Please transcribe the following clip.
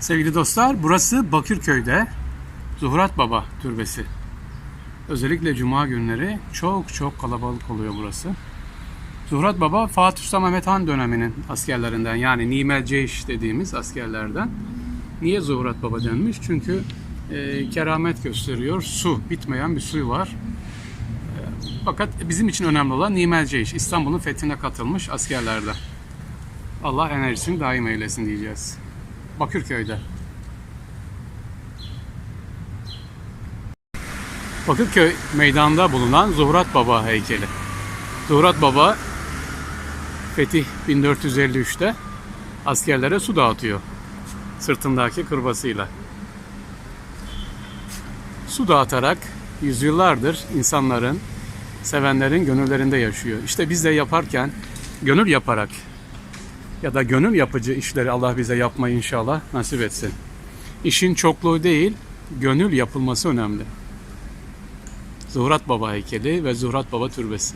Sevgili dostlar, burası Bakırköy'de Zuhurat Baba Türbesi. Özellikle cuma günleri çok çok kalabalık oluyor burası. Zuhurat Baba Fatih Sultan Mehmet Han döneminin askerlerinden yani Nimel Ceyş dediğimiz askerlerden. Niye Zuhurat Baba denmiş? Çünkü e, keramet gösteriyor. Su, bitmeyen bir suyu var. E, fakat bizim için önemli olan Nimel Ceyş, İstanbul'un fethine katılmış askerlerden. Allah enerjisini daim eylesin diyeceğiz. Bakırköy'de. Bakırköy meydanında bulunan Zuhrat Baba heykeli. Zuhrat Baba Fetih 1453'te askerlere su dağıtıyor. Sırtındaki kırbasıyla. Su dağıtarak yüzyıllardır insanların, sevenlerin gönüllerinde yaşıyor. İşte biz de yaparken gönül yaparak ya da gönül yapıcı işleri Allah bize yapmayı inşallah nasip etsin. İşin çokluğu değil, gönül yapılması önemli. Zuhrat Baba heykeli ve Zuhrat Baba türbesi.